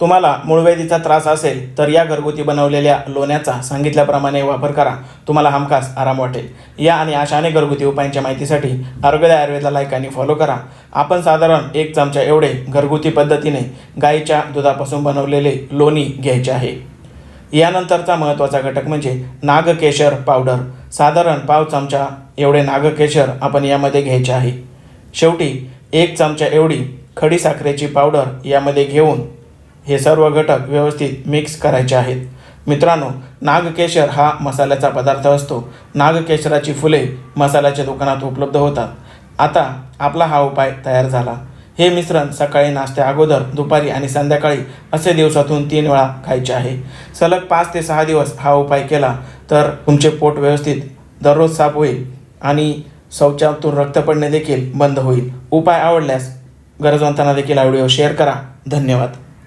तुम्हाला मूळव्याधीचा त्रास असेल तर या घरगुती बनवलेल्या लोण्याचा सांगितल्याप्रमाणे वापर करा. तुम्हाला हमखास आराम वाटेल. या आणि अशा अनेक घरगुती उपायांच्या माहितीसाठी आरोग्यदाय आयुर्वेदा लाईक आणि फॉलो करा. आपण साधारण एक चमचा एवढे घरगुती पद्धतीने गाईच्या दुधापासून बनवलेले लोणी घ्यायचे आहे. यानंतरचा महत्त्वाचा घटक म्हणजे नागकेशर पावडर साधारण पाव चमचा एवढे नागकेशर आपण यामध्ये घ्यायचे आहे. शेवटी एक चमचा एवढी खडी साखरेची पावडर यामध्ये घेऊन हे सर्व घटक व्यवस्थित मिक्स करायचे आहेत. मित्रांनो नागकेशर हा मसाल्याचा पदार्थ असतो. नागकेशराची फुले मसाल्याच्या दुकानात उपलब्ध होतात. आता आपला हा उपाय तयार झाला. हे मिश्रण सकाळी नाश्त्या अगोदर दुपारी आणि संध्याकाळी असे दिवसातून तीन वेळा खायचे आहे. सलग पाच ते सहा दिवस हा उपाय केला तर तुमचे पोट व्यवस्थित दररोज साफ होईल आणि शौचातून रक्त पडणे देखील बंद होईल. उपाय आवडल्यास गरजवंतांना देखील हा व्हिडिओ शेअर करा. धन्यवाद.